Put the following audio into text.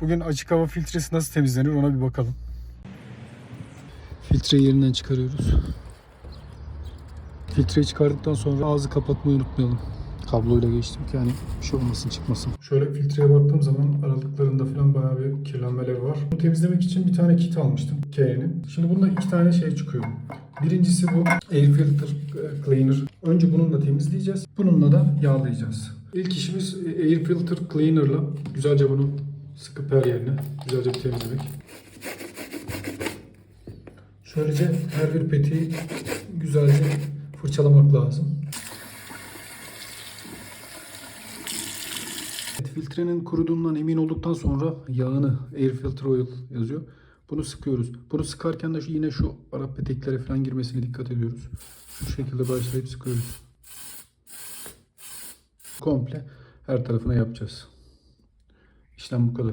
Bugün açık hava filtresi nasıl temizlenir ona bir bakalım. Filtreyi yerinden çıkarıyoruz. Filtreyi çıkardıktan sonra ağzı kapatmayı unutmayalım. Kabloyla geçtim ki yani bir şey olmasın çıkmasın. Şöyle filtreye baktığım zaman aralıklarında falan bayağı bir kirlenmeler var. Bunu temizlemek için bir tane kit almıştım K'nin. Şimdi bunda iki tane şey çıkıyor. Birincisi bu Air Filter e, Cleaner. Önce bununla temizleyeceğiz. Bununla da yağlayacağız. İlk işimiz e, Air Filter Cleaner'la güzelce bunu sıkıp her yerine güzelce bir temizlemek. Şöylece her bir petiği güzelce fırçalamak lazım. Filtrenin kuruduğundan emin olduktan sonra yağını air filter oil yazıyor. Bunu sıkıyoruz. Bunu sıkarken de şu, yine şu Arap peteklere falan girmesine dikkat ediyoruz. Şu şekilde başlayıp sıkıyoruz. Komple her tarafına yapacağız. İşlem bu kadar.